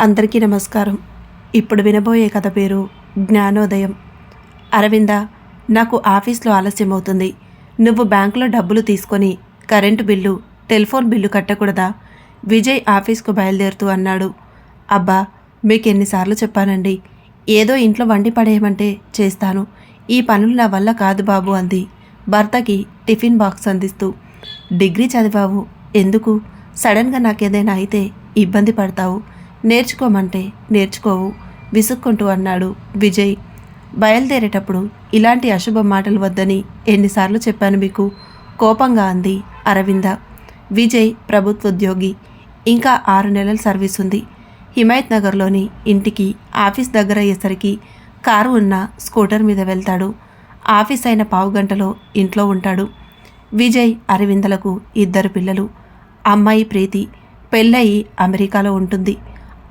అందరికీ నమస్కారం. ఇప్పుడు వినబోయే కథ పేరు జ్ఞానోదయం. అరవింద నాకు ఆఫీస్లో ఆలస్యం అవుతుంది నువ్వు బ్యాంకులో డబ్బులు తీసుకొని కరెంటు బిల్లు టెలిఫోన్ బిల్లు కట్టకూడదా? విజయ్ ఆఫీస్కు బయలుదేరుతూ అన్నాడు. అబ్బా మీకు ఎన్నిసార్లు చెప్పానండి. ఏదో ఇంట్లో వండి పడేయమంటే చేస్తాను. ఈ పనులు నా వల్ల కాదు బాబు అంది. భర్తకి టిఫిన్ బాక్స్ అందిస్తూ. డిగ్రీ చదివావు? ఎందుకు? సడన్గా నాకేదైనా అయితే ఇబ్బంది పడతావు. నేర్చుకోమంటే నేర్చుకోవు విసుక్కుంటూ అన్నాడు విజయ్. బయలుదేరేటప్పుడు ఇలాంటి అశుభ మాటలు వద్దని ఎన్నిసార్లు చెప్పాను మీకు కోపంగా అంది అరవింద. విజయ్ ప్రభుత్వ ఉద్యోగి ఇంకా ఆరు నెలల సర్వీస్ ఉంది. హిమాయత్ నగర్లోని ఇంటికి ఆఫీస్ దగ్గర అయ్యేసరికి కారు ఉన్న స్కూటర్ మీద వెళ్తాడు. ఆఫీస్ అయిన పావు గంటలో ఇంట్లో ఉంటాడు. విజయ్ అరవిందలకు ఇద్దరు పిల్లలు అమ్మాయి ప్రీతి పెళ్ళయి అమెరికాలో ఉంటుంది.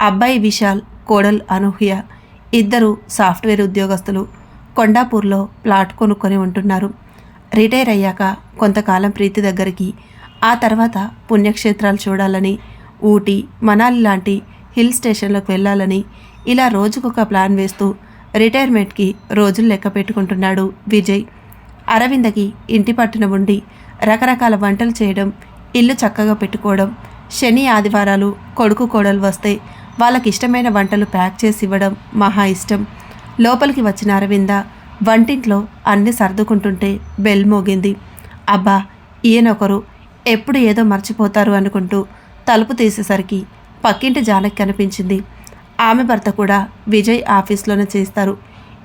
అబ్బాయి విశాల్ కోడల్ అనూహ్య ఇద్దరు సాఫ్ట్వేర్ ఉద్యోగస్తులు. కొండాపూర్లో ప్లాట్ కొనుక్కొని ఉంటున్నారు. రిటైర్ అయ్యాక కొంతకాలం ప్రీతి దగ్గరికి. ఆ తర్వాత పుణ్యక్షేత్రాలు చూడాలని ఊటీ మనాలి లాంటి హిల్ స్టేషన్లకు వెళ్ళాలని ఇలా రోజుకొక ప్లాన్ వేస్తూ రిటైర్మెంట్కి రోజులు లెక్క పెట్టుకుంటున్నాడు విజయ్. అరవిందకి ఇంటి పట్టున ఉండి రకరకాల వంటలు చేయడం ఇల్లు చక్కగా పెట్టుకోవడం శని ఆదివారాలు కొడుకు కోడలు వస్తే వాళ్ళకి ఇష్టమైన వంటలు ప్యాక్ చేసి ఇవ్వడం మహా ఇష్టం. లోపలికి వచ్చిన అరవింద వంటింట్లో అన్ని సర్దుకుంటుంటే బెల్ మోగింది. అబ్బా ఈయనొకరు ఎప్పుడు ఏదో మర్చిపోతారు అనుకుంటూ తలుపు తీసేసరికి పక్కింటి జానకి కనిపించింది. ఆమె భర్త కూడా విజయ్ ఆఫీస్లోనే చేస్తారు.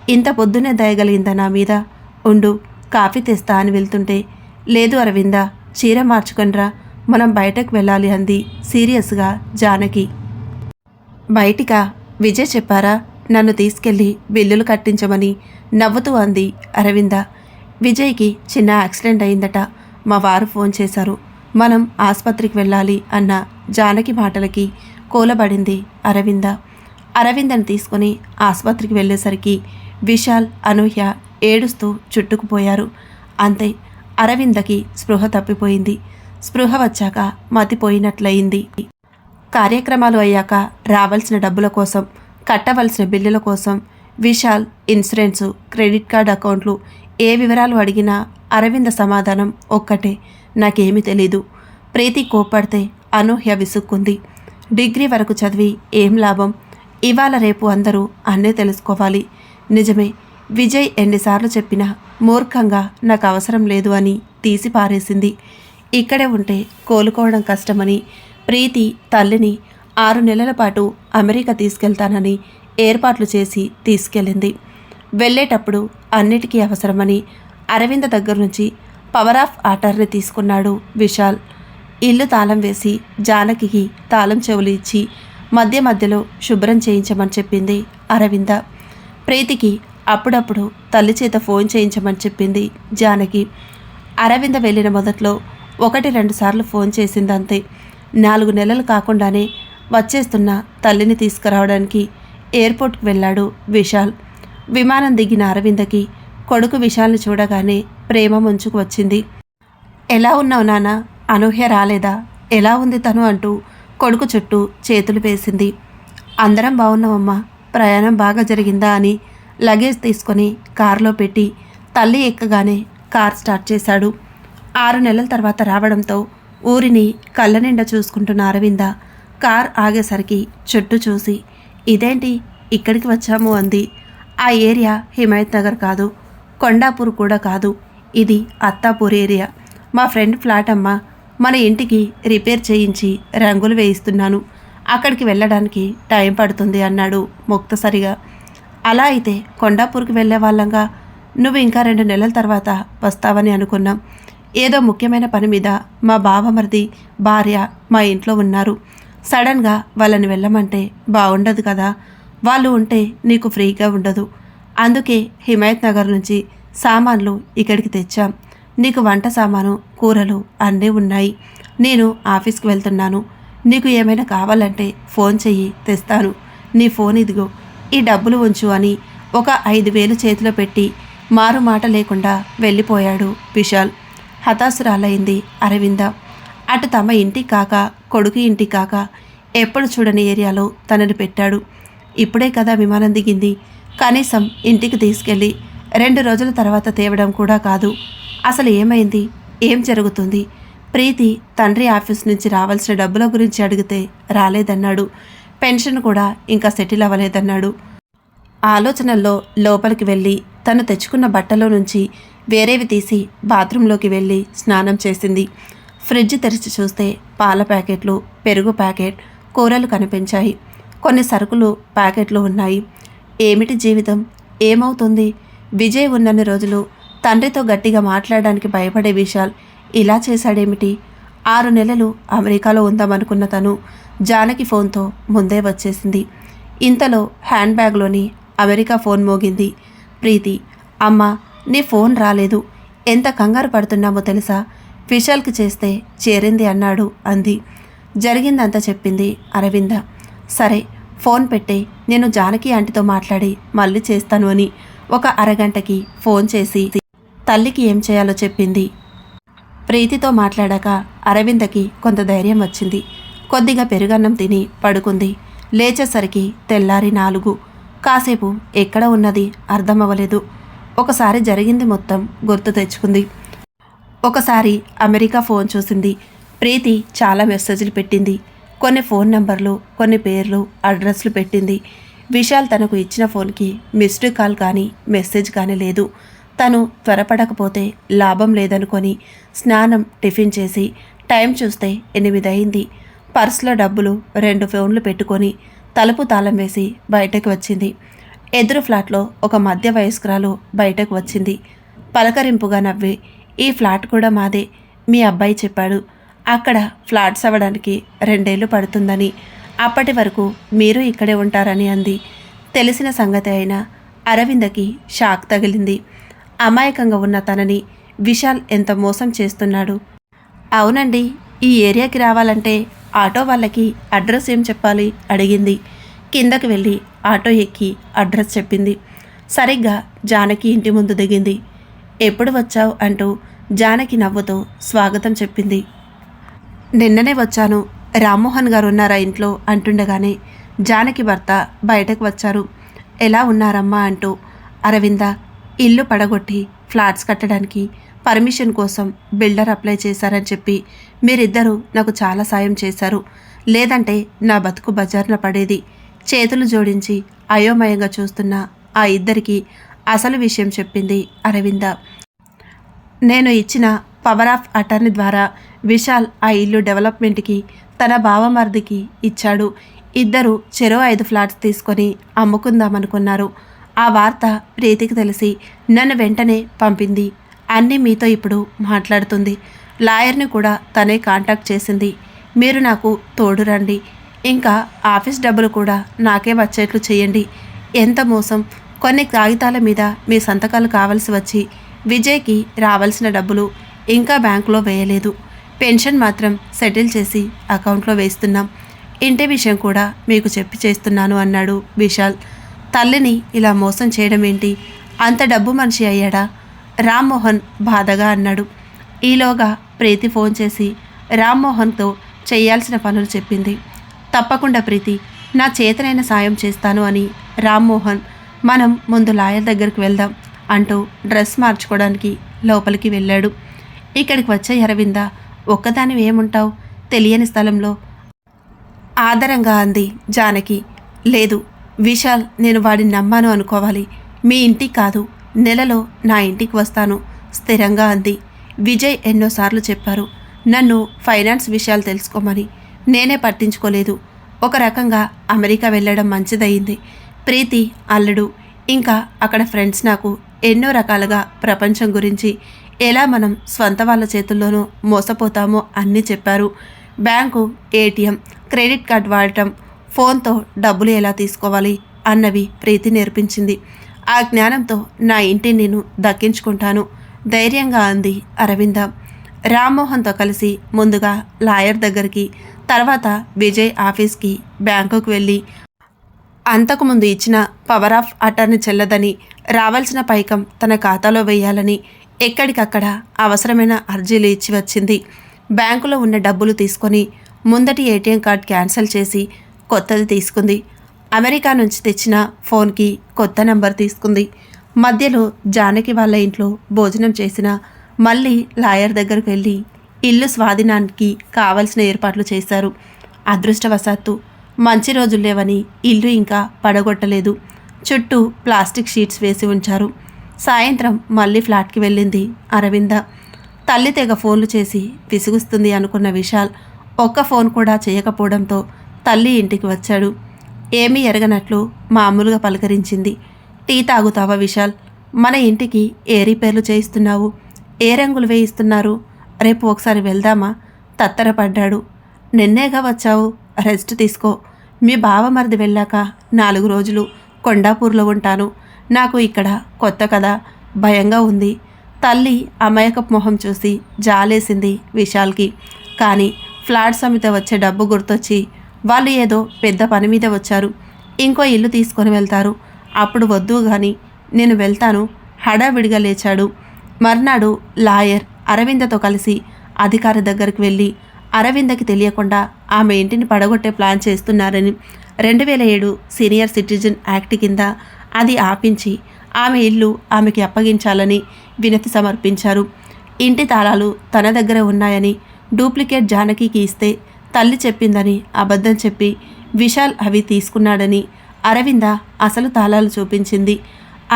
ఇంత పొద్దునే దయగలిగిందా నా మీద? ఉండు కాఫీ తెస్తా అని వెళ్తుంటే లేదు అరవింద చీర మార్చుకొనిరా మనం బయటకు వెళ్ళాలి అంది సీరియస్గా జానకి. బయటికా? విజయ్ చెప్పారా? నన్ను తీసుకెళ్ళి బిల్లులు కట్టించమని నవ్వుతూ అంది అరవింద. విజయ్కి చిన్న యాక్సిడెంట్ అయిందట. మా వారు ఫోన్ చేశారు. మనం ఆసుపత్రికి వెళ్ళాలి అన్న జానకి మాటలకి కూలబడింది అరవింద. అరవిందను తీసుకొని ఆసుపత్రికి వెళ్ళేసరికి విశాల్ అనూహ్య ఏడుస్తూ చుట్టుకుపోయారు. అంతే అరవిందకి స్పృహ తప్పిపోయింది. స్పృహ వచ్చాక మతిపోయినట్లయింది. కార్యక్రమాలు అయ్యాక రావాల్సిన డబ్బుల కోసం కట్టవలసిన బిల్లుల కోసం విశాల్ ఇన్సూరెన్సు క్రెడిట్ కార్డ్ అకౌంట్లు ఏ వివరాలు అడిగినా అరవింద సమాధానం ఒక్కటే. నాకేమీ తెలీదు. ప్రీతి కోప్పడితే అనూహ్య విసుక్కుంది. డిగ్రీ వరకు చదివి ఏం లాభం? ఇవాళ రేపు అందరూ అన్నీ తెలుసుకోవాలి. నిజమే విజయ్ ఎన్నిసార్లు చెప్పినా మూర్ఖంగా నాకు అవసరం లేదు అని తీసి పారేసింది. ఇక్కడే ఉంటే కోలుకోవడం కష్టమని ప్రీతి తల్లిని ఆరు నెలల పాటు అమెరికా తీసుకెళ్తానని ఏర్పాట్లు చేసి తీసుకెళ్ళింది. వెళ్ళేటప్పుడు అన్నిటికీ అవసరమని అరవింద దగ్గర నుంచి పవర్ ఆఫ్ ఆటర్ని తీసుకున్నాడు విశాల్. ఇల్లు తాళం వేసి జానకికి తాళం చెవులు ఇచ్చి మధ్య మధ్యలో శుభ్రం చేయించమని చెప్పింది అరవింద. ప్రీతికి అప్పుడప్పుడు తల్లి చేత ఫోన్ చేయించమని చెప్పింది జానకి. అరవింద వెళ్ళిన మొదట్లో ఒకటి రెండు సార్లు ఫోన్ చేసిందంతే. నాలుగు నెలలు కాకుండానే వచ్చేస్తున్న తల్లిని తీసుకురావడానికి ఎయిర్పోర్ట్కి వెళ్ళాడు విశాల్. విమానం దిగిన అరవిందకి కొడుకు విశాల్ని చూడగానే ప్రేమ ముంచుకు వచ్చింది. ఎలా ఉన్నావు నాన్న? అనూహ్య రాలేదా? ఎలా ఉంది తను? అంటూ కొడుకు చుట్టూ చేతులు వేసింది. అందరం బాగున్నామమ్మా ప్రయాణం బాగా జరిగిందా? అని లగేజ్ తీసుకొని కారులో పెట్టి తల్లి ఎక్కగానే కార్ స్టార్ట్ చేశాడు. ఆరు నెలల తర్వాత రావడంతో ఊరిని కళ్ళ నిండా చూసుకుంటున్న అరవింద కార్ ఆగేసరికి చుట్టూ చూసి ఇదేంటి? ఇక్కడికి వచ్చాము అంది. ఆ ఏరియా హిమాయత్ నగర్ కాదు కొండాపూర్ కూడా కాదు. ఇది అత్తాపూర్ ఏరియా. మా ఫ్రెండ్ ఫ్లాట్ అమ్మ మన ఇంటికి రిపేర్ చేయించి రంగులు వేయిస్తున్నాను. అక్కడికి వెళ్ళడానికి టైం పడుతుంది అన్నాడు ముక్తసరిగా. అలా అయితే కొండాపూర్కి వెళ్ళే వాళ్ళంగా నువ్వు ఇంకా రెండు నెలల తర్వాత వస్తావని అనుకున్నాం. ఏదో ముఖ్యమైన పని మీద మా బావమరిది భార్య మా ఇంట్లో ఉన్నారు. సడన్గా వాళ్ళని వెళ్ళమంటే బాగుండదు కదా. వాళ్ళు ఉంటే నీకు ఫ్రీగా ఉండదు. అందుకే హిమాయత్ నగర్ నుంచి సామాన్లు ఇక్కడికి తెచ్చాం. నీకు వంట సామాను కూరలు అన్నీ ఉన్నాయి. నేను ఆఫీస్కి వెళ్తున్నాను. నీకు ఏమైనా కావాలంటే ఫోన్ చెయ్యి తెస్తాను. నీ ఫోన్ ఇదిగో. ఈ డబ్బులు ఉంచు అని ఒక ఐదు వేలు చేతిలో పెట్టి మారు మాట లేకుండా వెళ్ళిపోయాడు విశాల్. హతాశురాలైంది అరవింద. అటు తమ ఇంటి కాక కొడుకు ఇంటి కాక ఎప్పుడు చూడని ఏరియాలో తనని పెట్టాడు. ఇప్పుడే కదా విమానం దిగింది. కనీసం ఇంటికి తీసుకెళ్ళి రెండు రోజుల తర్వాత తేవడం కూడా కాదు. అసలు ఏమైంది? ఏం జరుగుతుంది? ప్రీతి తండ్రి ఆఫీస్ నుంచి రావాల్సిన డబ్బుల గురించి అడిగితే రాలేదన్నాడు. పెన్షన్ కూడా ఇంకా సెటిల్ అవ్వలేదన్నాడు. ఆలోచనల్లో లోపలికి వెళ్ళి తను తెచ్చుకున్న బట్టలో నుంచి వేరేవి తీసి బాత్రూంలోకి వెళ్ళి స్నానం చేసింది. ఫ్రిడ్జ్ తెరిచి చూస్తే పాల ప్యాకెట్లు పెరుగు ప్యాకెట్ కూరలు కనిపించాయి. కొన్ని సరుకులు ప్యాకెట్లు ఉన్నాయి. ఏమిటి జీవితం? ఏమవుతుంది? విజయ్ ఉన్నన్ని రోజులు తండ్రితో గట్టిగా మాట్లాడడానికి భయపడే విశాల్ ఇలా చేశాడేమిటి? ఆరు నెలలు అమెరికాలో ఉందామనుకున్న తను జానకి ఫోన్తో ముందే వచ్చేసింది. ఇంతలో హ్యాండ్ బ్యాగ్లోని అమెరికా ఫోన్ మోగింది. ప్రీతి అమ్మ నీ ఫోన్ రాలేదు. ఎంత కంగారు పడుతున్నామో తెలుసా? విశాల్కి చేస్తే చేరింది అన్నాడు అంది. జరిగిందంతా చెప్పింది అరవింద. సరే ఫోన్ పెట్టే నేను జానకి ఆంటీతో మాట్లాడి మళ్ళీ చేస్తాను అని ఒక అరగంటకి ఫోన్ చేసి తల్లికి ఏం చేయాలో చెప్పింది. ప్రీతితో మాట్లాడాక అరవిందకి కొంత ధైర్యం వచ్చింది. కొద్దిగా పెరుగన్నం తిని పడుకుంది. లేచేసరికి తెల్లారి నాలుగు. కాసేపు ఎక్కడ ఉన్నది అర్థమవ్వలేదు. ఒకసారి జరిగింది మొత్తం గుర్తు తెచ్చుకుంది. ఒకసారి అమెరికా ఫోన్ చూసింది. ప్రీతి చాలా మెసేజ్లు పెట్టింది. కొన్ని ఫోన్ నంబర్లు కొన్ని పేర్లు అడ్రస్లు పెట్టింది. విశాల్ తనకు ఇచ్చిన ఫోన్కి మిస్డ్ కాల్ కానీ మెసేజ్ కానీ లేదు. తను త్వరపడకపోతే లాభం లేదనుకొని స్నానం టిఫిన్ చేసి టైం చూస్తే ఎనిమిది అయింది పర్సులో డబ్బులు రెండు ఫోన్లు పెట్టుకొని తలుపు తాళం వేసి బయటకు వచ్చింది. ఎదురు ఫ్లాట్లో ఒక మధ్య వయస్కురాలు బయటకు వచ్చింది. పలకరింపుగా నవ్వి ఈ ఫ్లాట్ కూడా మాదే మీ అబ్బాయి చెప్పాడు. అక్కడ ఫ్లాట్స్ అవ్వడానికి రెండేళ్ళు పడుతుందని అప్పటి వరకు మీరు ఇక్కడే ఉంటారని అంది. తెలిసిన సంగతి అయినా అరవిందకి షాక్ తగిలింది. అమాయకంగా ఉన్న తనని విశాల్ ఎంత మోసం చేస్తున్నాడు? అవునండి ఈ ఏరియాకి రావాలంటే ఆటో వాళ్ళకి అడ్రస్ ఏం చెప్పాలి? అడిగింది. కిందకి వెళ్ళి ఆటో ఎక్కి అడ్రస్ చెప్పింది. సరిగ్గా జానకి ఇంటి ముందు దిగింది. ఎప్పుడు వచ్చావు? అంటూ జానకి నవ్వుతో స్వాగతం చెప్పింది. నిన్ననే వచ్చాను. రామ్మోహన్ గారు ఉన్నారా ఇంట్లో? అంటుండగానే జానకి భర్త బయటకు వచ్చారు. ఎలా ఉన్నారమ్మా? అంటూ అరవింద ఇల్లు పడగొట్టి ఫ్లాట్స్ కట్టడానికి పర్మిషన్ కోసం బిల్డర్ అప్లై చేశారని చెప్పి మీరిద్దరూ నాకు చాలా సాయం చేశారు. లేదంటే నా బతుకు బజార్న పడేది. చేతులు జోడించి అయోమయంగా చూస్తున్న ఆ ఇద్దరికి అసలు విషయం చెప్పింది అరవింద. నేను ఇచ్చిన పవర్ ఆఫ్ అటర్నీ ద్వారా విశాల్ ఆ ఇల్లు డెవలప్మెంట్కి తన బావమర్దికి ఇచ్చాడు. ఇద్దరు చెరో ఐదు ఫ్లాట్స్ తీసుకొని అమ్ముకుందామనుకున్నారు. ఆ వార్త ప్రీతికి తెలిసి నన్ను వెంటనే పంపింది. అన్నీ మీతో ఇప్పుడు మాట్లాడుతుంది. లాయర్ని కూడా తనే కాంటాక్ట్ చేసింది. మీరు నాకు తోడు రండి ఇంకా ఆఫీస్ డబ్బులు కూడా నాకే వచ్చేట్లు చేయండి. ఎంత మోసం. కొన్ని కాగితాల మీద మీ సంతకాలు కావలసి వచ్చి విజయ్కి రావాల్సిన డబ్బులు ఇంకా బ్యాంకులో వేయలేదు. పెన్షన్ మాత్రం సెటిల్ చేసి అకౌంట్లో వేస్తున్నాం. ఇంటి విషయం కూడా మీకు చెప్పి చేస్తున్నాను అన్నాడు విశాల్. తల్లిని ఇలా మోసం చేయడం ఏంటి? అంత డబ్బు మనిషి అయ్యాడా? రామ్మోహన్ బాధగా అన్నాడు. ఈలోగా ప్రీతి ఫోన్ చేసి రామ్మోహన్తో చేయాల్సిన పనులు చెప్పింది. తప్పకుండా ప్రీతి నా చేతనైన సాయం చేస్తాను అని రామ్మోహన్ మనం ముందు లాయర్ దగ్గరికి వెళ్దాం అంటూ డ్రెస్ మార్చుకోవడానికి లోపలికి వెళ్ళాడు. ఇక్కడికి వచ్చే అరవింద ఒక్కదాని ఏముంటావు? తెలియని స్థలంలో ఆదరంగా అంది జానకి. లేదు విశాల్ నేను వాడిని నమ్మాను అనుకోవాలి. మీ ఇంటికి కాదు నెలలో నా ఇంటికి వస్తాను స్థిరంగా అంది. విజయ్ ఎన్నోసార్లు చెప్పారు. నన్ను ఫైనాన్స్ విషయాలు తెలుసుకోమని. నేనే పట్టించుకోలేదు. ఒక రకంగా అమెరికా వెళ్ళడం మంచిదయింది ప్రీతి అల్లుడు ఇంకా అక్కడ ఫ్రెండ్స్ నాకు ఎన్నో రకాలుగా ప్రపంచం గురించి ఎలా మనం స్వంత వాళ్ళ చేతుల్లోనూ మోసపోతామో అన్నీ చెప్పారు. బ్యాంకు ఏటీఎం క్రెడిట్ కార్డ్ వాడటం ఫోన్తో డబ్బులు ఎలా తీసుకోవాలి అన్నవి ప్రీతి నేర్పించింది. ఆ జ్ఞానంతో నా ఇంటిని నేను దక్కించుకుంటాను. ధైర్యంగా అంది అరవింద. రామ్మోహన్తో కలిసి ముందుగా లాయర్ దగ్గరికి తర్వాత విజయ్ ఆఫీస్కి బ్యాంకుకు వెళ్ళి అంతకుముందు ఇచ్చిన పవర్ ఆఫ్ అటర్నీ చెల్లదని రావాల్సిన పైకం తన ఖాతాలో వేయాలని ఎక్కడికక్కడ అవసరమైన అర్జీలు ఇచ్చి వచ్చింది. బ్యాంకులో ఉన్న డబ్బులు తీసుకొని ముందటి ఏటీఎం కార్డ్ క్యాన్సిల్ చేసి కొత్తది తీసుకుంది. అమెరికా నుంచి తెచ్చిన ఫోన్కి కొత్త నెంబర్ తీసుకుంది. మధ్యలో జానకి వాళ్ళ ఇంట్లో భోజనం చేసిన మళ్ళీ లాయర్ దగ్గరకు వెళ్ళి ఇల్లు స్వాధీనానికి కావలసిన ఏర్పాట్లు చేశారు. అదృష్టవశాత్తు మంచి రోజులు లేవని ఇల్లు ఇంకా పడగొట్టలేదు. చుట్టూ ప్లాస్టిక్ షీట్స్ వేసి ఉంచారు. సాయంత్రం మళ్ళీ ఫ్లాట్కి వెళ్ళింది అరవింద. తల్లి తెగ ఫోన్లు చేసి విసుగుస్తుంది అనుకున్న విశాల్ ఒక్క ఫోన్ కూడా చేయకపోవడంతో తల్లి ఇంటికి వచ్చాడు. ఏమీ ఎరగనట్లు మామూలుగా పలకరించింది. టీ తాగుతావా విశాల్? మన ఇంటికి ఏ రిపేర్లు చేయిస్తున్నావు. ఏ రంగులు వేయిస్తున్నారు? రేపు ఒకసారి వెళ్దామా? తత్తరపడ్డాడు నిన్నేగా వచ్చావు? రెస్ట్ తీసుకో. మీ బావమరిది వెళ్ళాక నాలుగు రోజులు కొండాపూర్లో ఉంటాను. నాకు ఇక్కడ కొత్త కదా భయంగా ఉంది. తల్లి అమాయకపు మొహం చూసి జాలేసింది విశాల్కి. కానీ ఫ్లాట్ సమిత వచ్చే డబ్బు గుర్తొచ్చి వాళ్ళు ఏదో పెద్ద పని మీద వచ్చారు. ఇంకో ఇల్లు తీసుకొని వెళ్తారు. అప్పుడు వద్దు కానీ నేను వెళ్తాను. హడావిడిగా లేచాడు. మర్నాడు లాయర్ అరవిందతో కలిసి అధికారి దగ్గరికి వెళ్ళి అరవిందకి తెలియకుండా ఆమె ఇంటిని పడగొట్టే ప్లాన్ చేస్తున్నారని రెండు వేల ఏడు సీనియర్ సిటిజన్ యాక్ట్ కింద అది ఆపించి ఆమె ఇల్లు ఆమెకి అప్పగించాలని వినతి సమర్పించారు. ఇంటి తాళాలు తన దగ్గర ఉన్నాయని డూప్లికేట్ జానకికి ఇస్తే తల్లి చెప్పిందని అబద్ధం చెప్పి విశాల్ అవి తీసుకున్నాడని అరవింద అసలు తాళాలు చూపించింది.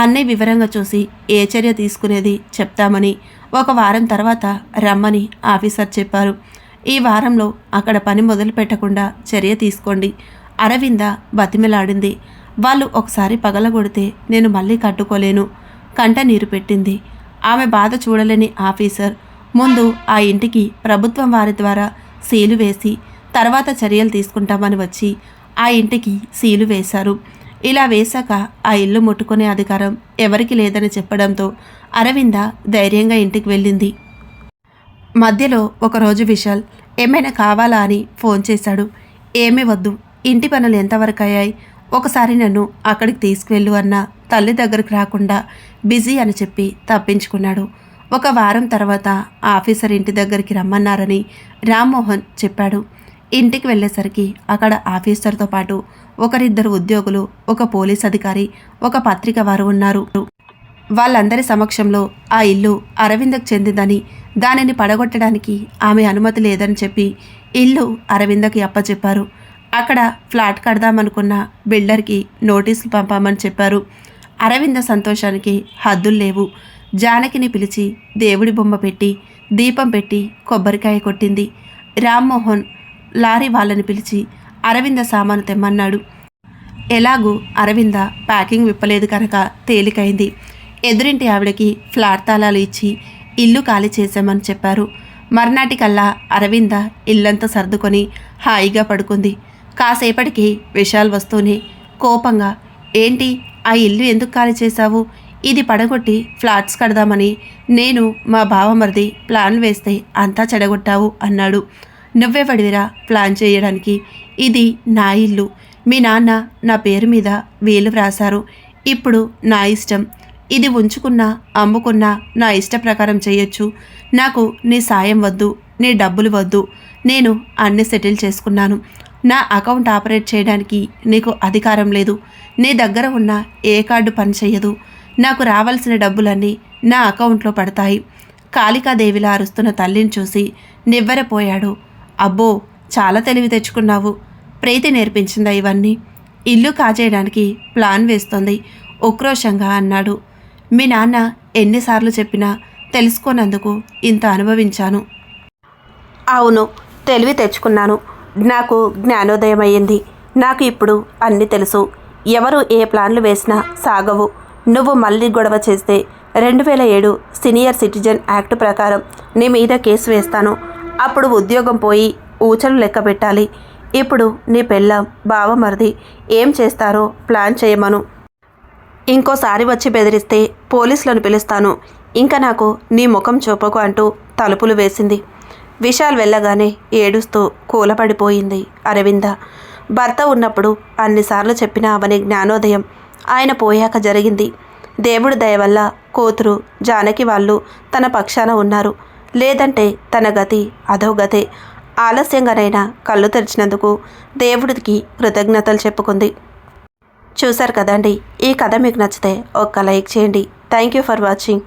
అన్నీ వివరంగా చూసి ఏ చర్య తీసుకునేది చెప్తామని ఒక వారం తర్వాత రమ్మని ఆఫీసర్ చెప్పారు. ఈ వారంలో అక్కడ పని మొదలు పెట్టకుండా చర్య తీసుకోండి. అరవింద బతిమిలాడింది. వాళ్ళు ఒకసారి పగలగొడితే నేను మళ్ళీ కట్టుకోలేను. కంట నీరు పెట్టింది. ఆమె బాధ చూడలేని ఆఫీసర్. ముందు ఆ ఇంటికి ప్రభుత్వం వారి ద్వారా సీలు వేసి తర్వాత చర్యలు తీసుకుంటామని వచ్చి ఆ ఇంటికి సీలు వేశారు. ఇలా వేశాక ఆ ఇల్లు ముట్టుకునే అధికారం ఎవరికి లేదని చెప్పడంతో అరవింద ధైర్యంగా ఇంటికి వెళ్ళింది. మధ్యలో ఒకరోజు విశాల్ ఏమైనా కావాలా? అని ఫోన్ చేశాడు. ఏమీ వద్దు. ఇంటి పనులు ఎంతవరకు అయ్యాయి? ఒకసారి నన్ను అక్కడికి తీసుకువెళ్ళు అన్న తల్లి దగ్గరికి రాకుండా బిజీ అని చెప్పి తప్పించుకున్నాడు. ఒక వారం తర్వాత ఆఫీసర్ ఇంటి దగ్గరికి రమ్మన్నారని రామ్మోహన్ చెప్పాడు. ఇంటికి వెళ్ళేసరికి అక్కడ ఆఫీసర్తో పాటు ఒకరిద్దరు ఉద్యోగులు ఒక పోలీస్ అధికారి ఒక పత్రిక వారు ఉన్నారు. వాళ్ళందరి సమక్షంలో ఆ ఇల్లు అరవిందకు చెందిందని దానిని పడగొట్టడానికి ఆమె అనుమతి లేదని చెప్పి ఇల్లు అరవిందకి అప్పచెప్పారు. అక్కడ ఫ్లాట్ కడదామనుకున్న బిల్డర్కి నోటీసులు పంపామని చెప్పారు. అరవింద సంతోషానికి హద్దులు లేవు. జానకిని పిలిచి దేవుడి బొమ్మ పెట్టి దీపం పెట్టి కొబ్బరికాయ కొట్టింది. రామ్మోహన్ లారీ వాళ్ళని పిలిచి అరవింద సామాను తెమ్మన్నాడు. ఎలాగూ అరవింద ప్యాకింగ్ విప్పలేదు కనుక తేలికైంది. ఎదురింటి ఆవిడకి ఫ్లాట్ తాళాలు ఇచ్చి ఇల్లు ఖాళీ చేశామని చెప్పారు. మర్నాటికల్లా అరవింద ఇల్లంతా సర్దుకొని హాయిగా పడుకుంది. కాసేపటికి విశాల్ వస్తూనే కోపంగా ఏంటి ఆ ఇల్లు ఎందుకు ఖాళీ చేశావు? ఇది పడగొట్టి ఫ్లాట్స్ కడదామని నేను మా బావమరిది ప్లాన్ వేస్తే అంతా చెడగొట్టావు అన్నాడు. నువ్వే నువ్వెవడివిరా ప్లాన్ చేయడానికి? ఇది నా ఇల్లు. మీ నాన్న నా పేరు మీద వేలు వ్రాశారు. ఇప్పుడు నా ఇష్టం. ఇది ఉంచుకున్నా అమ్ముకున్నా నా ఇష్ట ప్రకారం చేయొచ్చు. నాకు నీ సాయం వద్దు నీ డబ్బులు వద్దు. నేను అన్ని సెటిల్ చేసుకున్నాను. నా అకౌంట్ ఆపరేట్ చేయడానికి నీకు అధికారం లేదు. నీ దగ్గర ఉన్న ఏ కార్డు పని చేయదు నాకు రావాల్సిన డబ్బులన్నీ నా అకౌంట్లో పడతాయి. కాళికాదేవిలా అరుస్తున్న తల్లిని చూసి నివ్వెరపోయాడు. అబ్బో చాలా తెలివి తెచ్చుకున్నావు. ప్రీతి నేర్పించిందా ఇవన్నీ? ఇల్లు కాజేయడానికి ప్లాన్ వేస్తోంది. ఉక్రోషంగా అన్నాడు. మీ నాన్న ఎన్నిసార్లు చెప్పినా తెలుసుకోనందుకు ఇంత అనుభవించాను. అవును తెలివి తెచ్చుకున్నాను. నాకు జ్ఞానోదయం అయ్యింది. నాకు ఇప్పుడు అన్నీ తెలుసు. ఎవరు ఏ ప్లాన్లు వేసినా సాగవు. నువ్వు మళ్ళీ గొడవ చేస్తే రెండు వేల ఏడు సీనియర్ సిటిజన్ యాక్ట్ ప్రకారం నీ మీద కేసు వేస్తాను. అప్పుడు ఉద్యోగం పోయి ఊచలు లెక్క పెట్టాలి. ఇప్పుడు నీ పెళ్ళం బావమరిది ఏం చేస్తారో ప్లాన్ చేయమను. ఇంకోసారి వచ్చి బెదిరిస్తే పోలీసులను పిలుస్తాను. ఇంకా నాకు నీ ముఖం చూపకు అంటూ తలుపులు వేసింది. విశాల్ వెళ్ళగానే ఏడుస్తూ కూలపడిపోయింది అరవింద. భర్త ఉన్నప్పుడు అన్నిసార్లు చెప్పిన అవని జ్ఞానోదయం. ఆయన పోయాక జరిగింది. దేవుడి దయ వల్ల కూతురు జానకి వాళ్ళు తన పక్షాన ఉన్నారు. లేదంటే తన గతి అధోగతే ఆలస్యంగానైనా కళ్ళు తెరిచినందుకు దేవుడికి కృతజ్ఞతలు చెప్పుకుంది. చూశారు కదండి? ఈ కథ మీకు నచ్చితే ఒక్క లైక్ చేయండి. Thank you for watching.